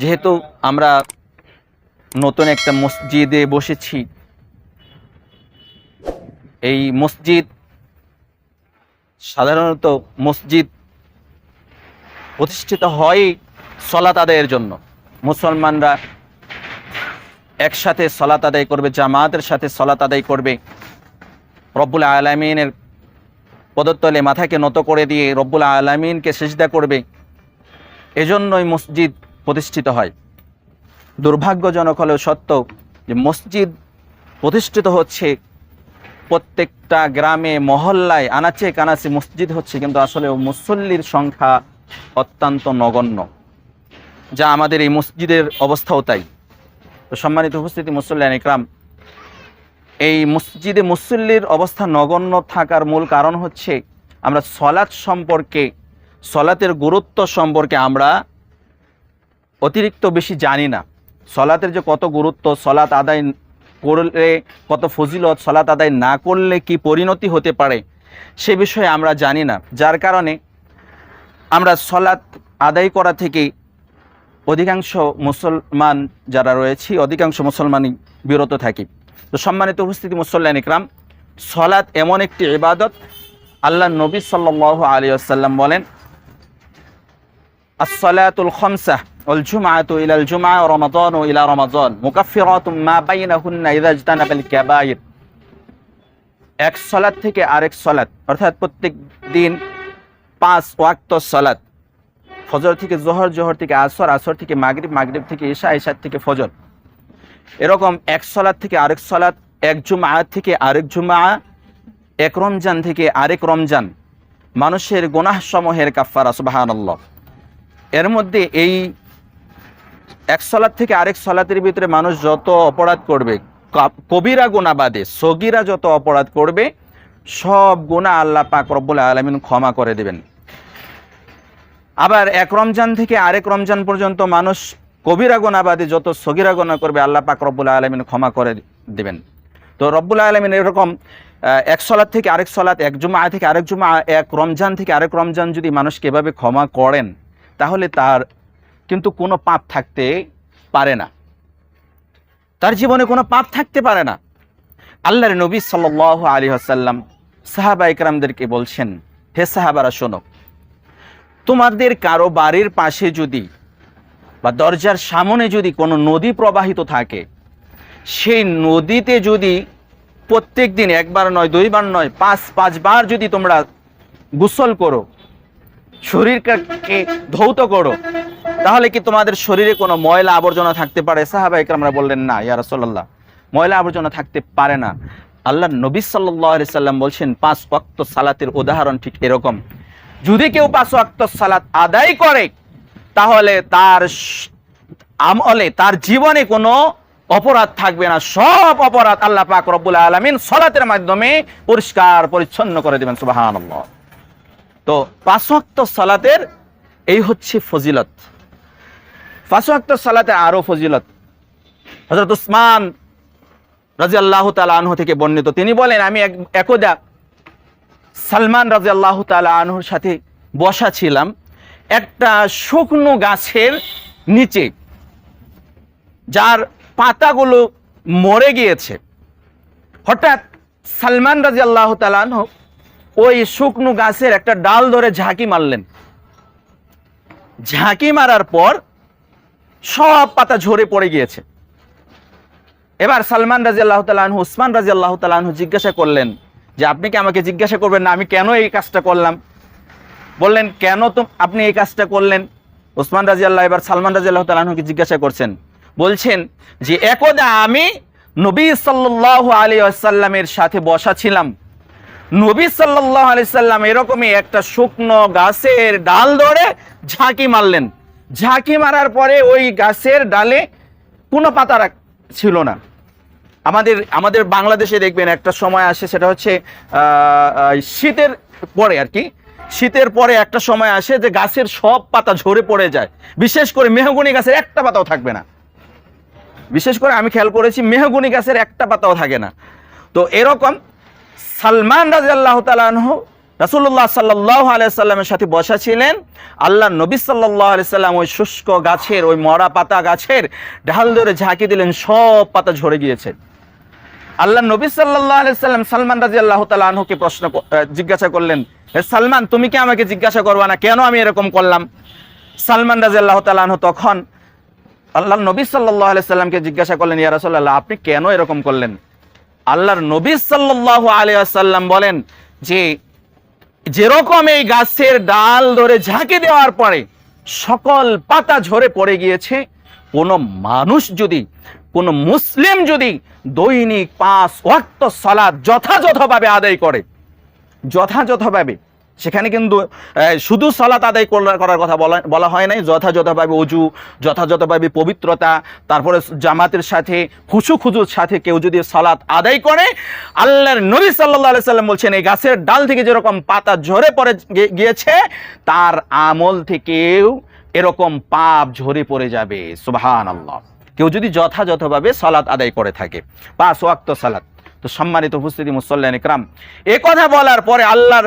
যেহেতু আমরা নতুন একটা মসজিদে বসেছি, এই মসজিদ সাধারণত মসজিদ প্রতিষ্ঠিত হয় সলাত আদায়ের জন্য। মুসলমানরা একসাথে সলাত আদায় করবে, জামাতের সাথে সলাত আদায় করবে। রব্বুল আলমিনের পদতলে মাথাকে নত করে দিয়ে রব্বুল আলমিনকে সেজদা করবে। এজন্যই মসজিদ প্রতিষ্ঠিত হয়। দুর্ভাগ্যজনক হলেও সত্য যে মসজিদ প্রতিষ্ঠিত হচ্ছে প্রত্যেকটা গ্রামে, মহল্লায় আনাচে কানাচে মসজিদ হচ্ছে, কিন্তু আসলে মুসল্লির সংখ্যা অত্যন্ত নগণ্য, যা আমাদের এই মসজিদের অবস্থাও তাই। তো সম্মানিত উপস্থিতি মুসল্লান ইকরাম, এই মসজিদে মুসল্লির অবস্থা নগণ্য থাকার মূল কারণ হচ্ছে আমরা সলাৎ সম্পর্কে, সলাতের গুরুত্ব সম্পর্কে আমরা অতিরিক্ত বেশি জানি না। সলাতের যে কত গুরুত্ব সলাত আদায় করলে কত ফজিলত সলাত আদায় না করলে কি পরিণতি হতে পারে, সে বিষয়ে আমরা জানি না। যার কারণে আমরা সলাৎ আদায় করা থেকে অধিকাংশ মুসলমান যারা রয়েছি, অধিকাংশ মুসলমানই বিরত থাকি। তো সম্মানিত উপস্থিতি মুসল্লান ইকরাম, সলাৎ এমন একটি ইবাদত আল্লাহ নবী সাল্লাহ আলী আসাল্লাম বলেন খমসা এক থেকে প্রত্যেক দিন থেকে জোহর জোহর থেকে আসর আসর থেকে মাগরিব মাগরিব থেকে ঈশা, ঈশার থেকে ফজর। এরকম এক সলাদ থেকে আরেক সলাদ এক জুমা থেকে আরেক জুমা এক রমজান থেকে আরেক রমজান। মানুষের গোনাহসমূহের সমূহের সুবাহান আল্লাহ এর মধ্যে এই এক সলাৎ থেকে আরেক সলাতের ভিতরে মানুষ যত অপরাধ করবে কবিরা গুণা বাদে, সগিরা যত অপরাধ করবে, সব গুণা আল্লাহ পাক রব্বুল আলমিন ক্ষমা করে দেবেন। আবার এক রমজান থেকে আরেক রমজান পর্যন্ত মানুষ কবিরা গোনা বাদে যত সগিরা গোনা করবে, আল্লাহ পাক রব্বুল আলমিন ক্ষমা করে দেবেন। তো রব্বুল আলমিন এরকম এক সলাৎ থেকে আরেক সলাৎ এক জুমা থেকে আরেক জুমা এক রমজান থেকে আরেক রমজান যদি মানুষকে এভাবে ক্ষমা করেন তাহলে তার কিন্তু কোনো পাপ থাকতে পারে না। তার জীবনে কোনো পাপ থাকতে পারে না। আল্লাহর নবী সাল্লাহ আলী আসাল্লাম সাহাবা ইকরামদেরকে বলছেন, হে সাহাবারা, শোনো, তোমাদের কারও বাড়ির পাশে যদি বা দরজার সামনে যদি কোনো নদী প্রবাহিত থাকে, সেই নদীতে যদি প্রত্যেক দিন একবার নয়, দুইবার নয়, পাঁচ, পাঁচবার যদি তোমরা গোসল করো শরীরকে ধৌত করো। তাহলে কি তোমাদের শরীরে কোনো ময়লা আবর্জনা থাকতে পারে? সাহাবা ইকরামরা বললেন, না, ইয়া রাসূলুল্লাহ, ময়লা আবর্জনা থাকতে পারে না। আল্লাহ নবী আলাইহি সাল্লাম বলছেন, পাঁচ ওয়াক্ত সালাতের উদাহরণ ঠিক এরকম। যদি কেউ পাঁচ ওয়াক্ত সালাত আদায় করে, তাহলে তার আমলে, তার জীবনে কোনো অপরাধ থাকবে না। সব অপরাধ আল্লাহ পাক রব্বুল আলামিন সলাতের মাধ্যমে পরিষ্কার, পরিচ্ছন্ন করে দেবেন, সুবহানাল্লাহ। তো পাঁচ ওয়াক্ত সালাতের এই হচ্ছে ফজিলত। পাঁচ ওয়াক্ত সালাতে আরও ফজিলত। হযরত উসমান রাজি আল্লাহ আনহু থেকে বর্ণিত। তিনি বলেন, আমি একদা সালমান রাজি আল্লাহ আনহুর সাথে বসা ছিলাম একটা শুকনো গাছের নিচে, যার পাতাগুলো মরে গিয়েছে। হঠাৎ সালমান রাজি আল্লাহ আনহু ওই শুকনো গাছের একটা ডাল ধরে ঝাঁকি মারলেন। ঝাঁকি মারার পর সব পাতা ঝরে পড়ে গিয়েছে। এবার সালমান রাজি আল্লাহ তালাহু উসমান রাজি আল্লাহ তালাহু জিজ্ঞাসা করলেন যে, আপনি কি আমাকে জিজ্ঞাসা করবেন না? আমি কেন এই কাজটা করলাম? বললেন, কেন তো আপনি এই কাজটা করলেন? ওসমান রাজি আল্লাহ এবার সালমান রাজি আল্লাহ তালাহুকে জিজ্ঞাসা করছেন। বলছেন যে, একদা আমি নবী সাল্লাহ আলী আসাল্লামের সাথে বসা ছিলাম। নবী সাল্লাহ আলি সাল্লাম এরকমই একটা শুকনো গাছের ডাল ধরে ঝাঁকি মারলেন। ঝাঁকি মারার পরে ওই গাছের ডালে কোনো পাতা ছিল না। আমাদের আমাদের বাংলাদেশে দেখবেন একটা সময় আসে, সেটা হচ্ছে শীতের পরে আর কি। শীতের পরে একটা সময় আসে যে গাছের সব পাতা ঝরে পড়ে যায়। বিশেষ করে মেহগুনি গাছের একটা পাতাও থাকবে না। বিশেষ করে আমি খেয়াল করেছি, মেহগুনি গাছের একটা পাতাও থাকে না। তো এরকম সালমান রাজি আল্লাহ তালাহ রাসূলুল্লাহ সাল্লাহ আলাইসাল্লামের সাথে বসা ছিলেন। আল্লাহ নবী সাল্লাহ আলাইসাল্লাম ওই শুষ্ক গাছের, ওই মরা পাতা গাছের ঢাল ধরে ঝাঁকি দিলেন, সব পাতা ঝরে গিয়েছে। আল্লাহ নবী সাল্লাহ আলাইসাল্লাম সালমান রাজি আল্লাহ তালা আনহুকে প্রশ্ন জিজ্ঞাসা করলেন সালমান, তুমি কি আমাকে জিজ্ঞাসা করবা না? কেন আমি এরকম করলাম? সালমান রাজি আল্লাহ তালা আনহু তখন আল্লাহ নবী সাল্লাহ আলাইসাল্লামকে জিজ্ঞাসা করলেন, ইয়া রাসূলুল্লাহ, আপনি কেন এরকম করলেন? আল্লাহর নবী সাল্লাহ আলিয়াল্লাম বলেন যে, যেরকম এই গাছের ডাল ধরে ঝাঁকে দেওয়ার পরে সকল পাতা ঝরে পড়ে গিয়েছে, কোনো মানুষ যদি, কোনো মুসলিম যদি দৈনিক পাঁচ ওয়াক্ত সলাদ যথাযথভাবে আদায় করে, যথাযথভাবে সেখানে কিন্তু শুধু সালাত আদায় করার কথা বলা বলা হয় নাই, যথাযথভাবে অজু যথাযথভাবে পবিত্রতা, তারপরে জামাতের সাথে, খুশু খুজুর সাথে কেউ যদি সালাত আদায় করে, আল্লাহর নবী সাল্লাহ সাল্লাম বলছেন, এই গাছের ডাল থেকে যেরকম পাতা ঝরে পড়ে গিয়েছে, তার আমল থেকেও এরকম পাপ ঝরে পড়ে যাবে। সুবহান আল্লাহ কেউ যদি যথাযথভাবে সালাত আদায় করে থাকে, পাঁচ ওয়াক্ত সালাত। তো সম্মানিত উপস্থিতি মুসল্লান ইকরাম এ কথা বলার পরে আল্লাহর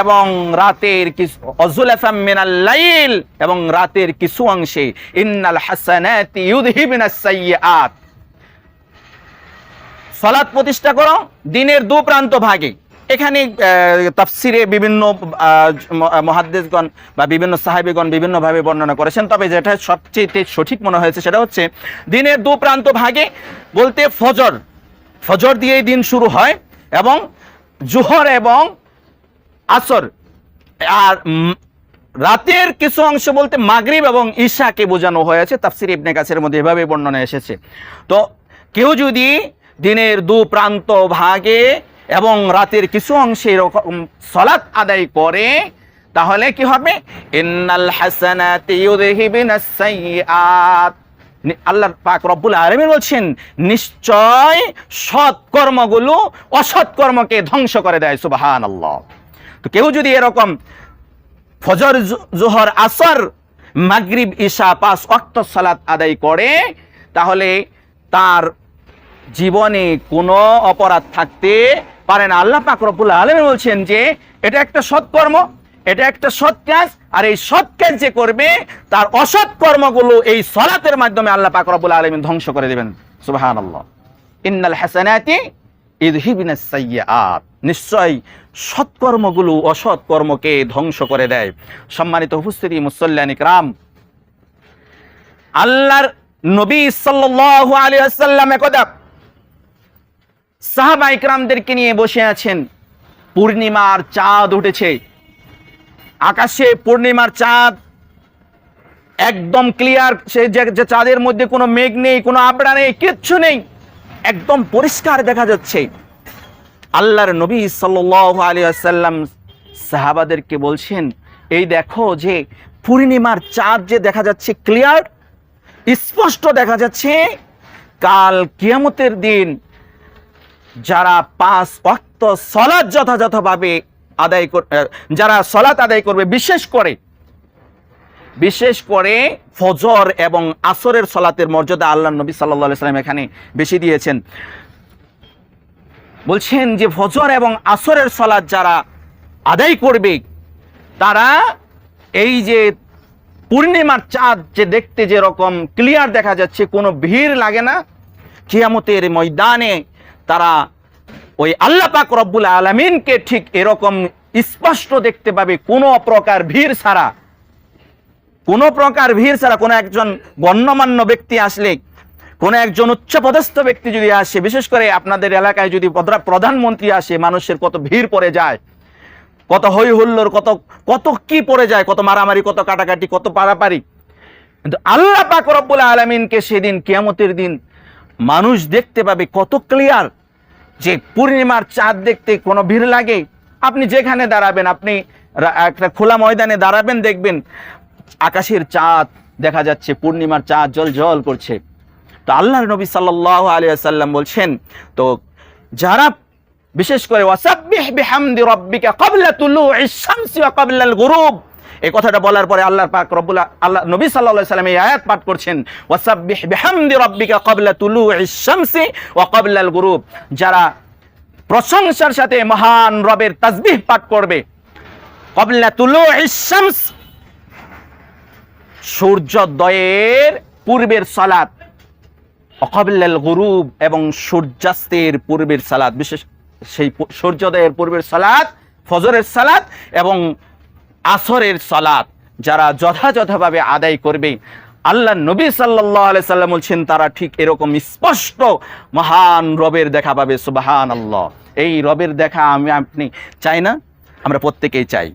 এবং রাতের কিছু লাইল এবং রাতের কিছু অংশে ইন্নাল হাসানাতি সালাত প্রতিষ্ঠা করো, দিনের দু প্রান্ত ভাগে। এখানে তাফসিরে বিভিন্ন মহাদ্দেশগণ বা বিভিন্ন সাহেবেগণ বিভিন্নভাবে বর্ণনা করেছেন। তবে যেটা সবচেয়ে সঠিক মনে হয়েছে সেটা হচ্ছে, দিনের দু প্রান্ত ভাগে বলতে ফজর। ফজর দিয়েই দিন শুরু হয় এবং জোহর এবং আসর। আর রাতের কিছু অংশ বলতে মাগরিব এবং ঈশাকে বোঝানো হয়েছে। তাফসির ইবনে কাছের মধ্যে এভাবে বর্ণনা এসেছে। তো কেউ যদি দিনের দু প্রান্ত ভাগে এবং রাতের কিছু অংশে এরকম সলাৎ আদায় করে, তাহলে কি হবে? ইন্নাল আল্লাহ পাক রব্বুল আলামিন বলছেন, নিশ্চয় সৎ কর্মগুলো অসৎ কর্মকে ধ্বংস করে দেয়, সুবহানাল্লাহ। তো কেউ যদি এরকম ফজর জোহর, আসর, মাগরিব ঈশা পাস অক্ত সালাত আদায় করে, তাহলে তার জীবনে কোনো অপরাধ থাকতে পারে না। আল্লাহ পাক রব্বুল আলামিন বলছেন যে, এটা একটা সৎকর্ম এটা একটা সৎ কাজ, আর এই সৎ কাজ যে করবে, তার অসৎ কর্মগুলো এই সলাতের মাধ্যমে আল্লাহ পাক রব্বুল আলামিন ধ্বংস করে দেবেন। সুবহানাল্লাহ। ইন্নাল হাসানাতি নিশ্চয় সৎকর্মগুলো অসৎ কর্মকে ধ্বংস করে দেয়। সম্মানিত উপস্থিতি মুসল্লান ইকরাম, আল্লাহর নবী সাল্লাল্লাহু আলাইহি ওয়াসাল্লাম একদা সাহাবা ইকরামদেরকে নিয়ে বসে আছেন। পূর্ণিমার চাঁদ উঠেছে। আকাশে পূর্ণিমার চাঁদ একদম ক্লিয়ার সে যে চাঁদের মধ্যে কোনো মেঘ নেই, কোনো আবড়া নেই, কিচ্ছু নেই। একদম পরিষ্কার দেখা যাচ্ছে। আল্লাহর নবী সাল্লাল্লাহু আলাইহি আসাল্লাম সাহাবাদেরকে বলছেন, এই দেখো যে পূর্ণিমার চাঁদ যে দেখা যাচ্ছে ক্লিয়ার স্পষ্ট দেখা যাচ্ছে, কাল কিয়ামতের দিন যারা পাঁচ অক্ত সলাৎ যথাযথভাবে আদায় যারা সলাৎ আদায় করবে, বিশেষ করে বিশেষ করে ফজর এবং আসরের সলাতের মর্যাদা আল্লাহ নবী সাল্লাহ সাল্লাম এখানে বেশি দিয়েছেন। বলছেন যে ফজর এবং আসরের সলাৎ যারা আদায় করবে, তারা এই যে পূর্ণিমার চাঁদ যে দেখতে যেরকম ক্লিয়ার দেখা যাচ্ছে, কোনো ভিড় লাগে না। কিয়ামতের ময়দানে তারা ওই আল্লাহ পাক রব্বুল আলমিনকে ঠিক এরকম স্পষ্ট দেখতে পাবে, কোনো প্রকার ভিড় ছাড়া। কোনো প্রকার ভিড় ছাড়া কোনো একজন গণ্যমান্য ব্যক্তি আসলে, কোনো একজন উচ্চপদস্থ ব্যক্তি যদি আসে, বিশেষ করে আপনাদের এলাকায় যদি প্রধানমন্ত্রী আসে, মানুষের কত ভিড় পড়ে যায়, কত হই হুল্লোর কত কত কি পড়ে যায়, কত মারামারি, কত কাটাকাটি, কত পারাপারি। কিন্তু আল্লাহ পাক আলমিনকে সেদিন কিয়ামতের দিন মানুষ দেখতে পাবে কত ক্লিয়ার যে পূর্ণিমার চাঁদ দেখতে কোনো ভিড় লাগে। আপনি যেখানে দাঁড়াবেন, আপনি একটা খোলা ময়দানে দাঁড়াবেন, দেখবেন আকাশের চাঁদ, দেখা যাচ্ছে পূর্ণিমার চাঁদ জল জল করছে। তো আল্লাহর নবী সাল্লাহ আলিয়াল্লাম বলছেন, তো যারা বিশেষ করে ওয়াসাব্বিহ এই কথাটা বলার পরে আল্লাহর পাক রব্বুল আল্লাহ নবী সাল্লাল্লাহু সাল্লাম এই আয়াত পাঠ করছেন, ওয়াসাব্বিহ বিহামদি রাব্বিকা ক্বাবলা তুলুইশ শামসি ওয়া ক্বাবলাল গুরুব। যারা প্রশংসার সাথে মহান রবের তাসবিহ পাঠ করবে, ক্বাবলা তুলুইশ শামস সূর্যোদয়ের পূর্বের সালাত, অকাবিল্লাল গুরুব এবং সূর্যাস্তের পূর্বের সালাত, বিশেষ সেই সূর্যোদয়ের পূর্বের সালাত, ফজরের সালাত এবং আসরের সালাত যারা যথাযথভাবে আদায় করবে। আল্লাহ নবী সাল্লাহ আলাই সাল্লাম বলছেন, তারা ঠিক এরকম স্পষ্ট মহান রবের দেখা পাবে সুবাহান আল্লাহ এই রবের দেখা আমি, আপনি চাই না? আমরা প্রত্যেকেই চাই।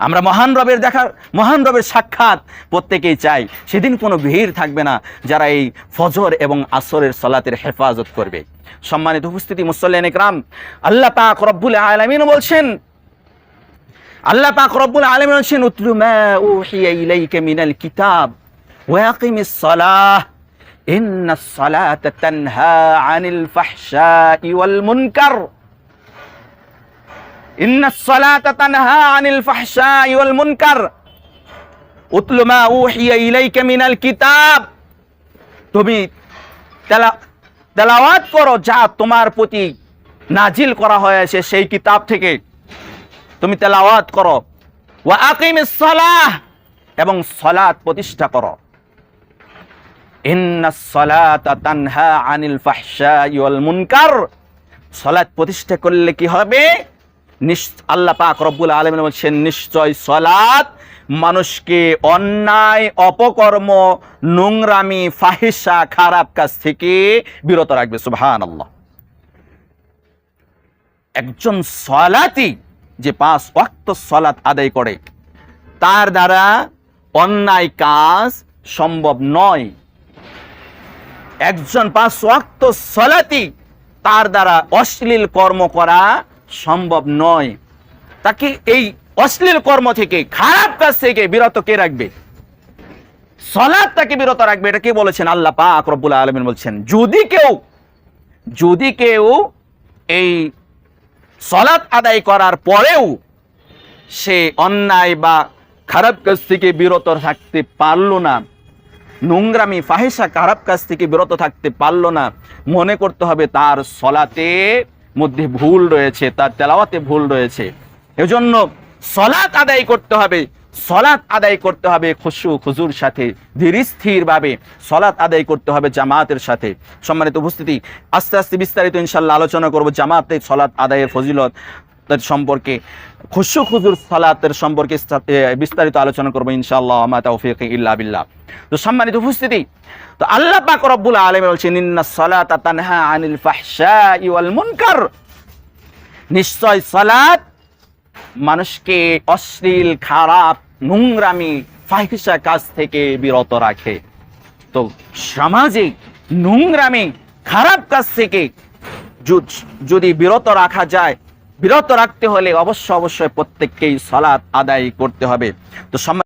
আমরা মহান রবের দেখার মহান রবের সাক্ষাৎ প্রত্যেকেই চাই। সেদিন কোনো ভিড় থাকবে না যারা এই ফজর এবং আসরের সলাতের হেফাজত করবে। সম্মানিত উপস্থিতি মুসল্লেন একরাম আল্লাহ পাক রব্বুল আলামিন বলছেন, আল্লাহ পাক রব্বুল আলামিন বলছেন মিনাল কিতাব ওয়া আকিমিস সালাহ। তানহা আনিল ফাহশাই ওয়াল মুনকার ইন্নাস সালাতা তানহা আনিল ফাহশাই ওয়াল মুনকার উতলু মা উহিয়া ইলাইকা মিনাল কিতাব তুমি তেলা- তেলাওয়াত করো যা তোমার প্রতি নাজিল করা হয়েছে সেই কিতাব থেকে। তুমি তেলাওয়াত করো। ওয়া আকিমিস সালাহ এবং সালাত প্রতিষ্ঠা করো। সালাত প্রতিষ্ঠা করলে কি হবে? আল্লাহ পাক রব্বুল আলামিন বলছেন, নিশ্চয় সালাত মানুষকে অন্যায়, অপকর্ম, নোংরামি ফাহিসা খারাপ কাজ থেকে বিরত রাখবে। সুবহানাল্লাহ। একজন সলাতি যে পাঁচ ওয়াক্ত সলাত আদায় করে, তার দ্বারা অন্যায় কাজ সম্ভব নয়। একজন পাঁচ ওয়াক্ত সলাতি তার দ্বারা অশ্লীল কর্ম করা সম্ভব নয়। তাকে এই অশ্লীল কর্ম থেকে, খারাপ কাজ থেকে বিরত কে রাখবে? সলাদ তাকে বিরত রাখবে, এটা কে বলেছেন? আল্লাহ পাক রব্বুল আলমিন বলছেন, যদি কেউ যদি কেউ এই সলাৎ আদায় করার পরেও সে অন্যায় বা খারাপ কাজ থেকে বিরত থাকতে পারল না, নোংরামি ফাহেসা খারাপ কাজ থেকে বিরত থাকতে পারল না, মনে করতে হবে তার সলাতে মধ্যে ভুল রয়েছে, তার তেলাওয়াতে ভুল রয়েছে। এজন্য সলাৎ আদায় করতে হবে, সলাৎ আদায় করতে হবে খুশু খুজুর সাথে, ধীর স্থিরভাবে সলাৎ আদায় করতে হবে জামাতের সাথে। সম্মানিত উপস্থিতি, আস্তে আস্তে বিস্তারিত ইনশাল্লাহ আলোচনা করব জামাতে সলাৎ আদায়ের ফজিলত। সম্পর্কে খুশু খুজুর সালাতের সম্পর্কে বিস্তারিত আলোচনা করব ইনশাআল্লাহ আমা ইল্লা বিল্লাহ। তো সম্মানিত উপস্থিতি, তো আল্লাহ পাক রব্বুল আলামিন বলছেন, ইন্না সালাতা তানহা আনিল মুনকার। নিশ্চয় সালাত মানুষকে অশ্লীল, খারাপ, নোংরামি ফাহিসা কাজ থেকে বিরত রাখে। তো সমাজে নোংরামি, খারাপ কাজ থেকে যদি বিরত রাখা যায় বিরত রাখতে হলে অবশ্য অবশ্যই প্রত্যেককেই সলাৎ আদায় করতে হবে। তো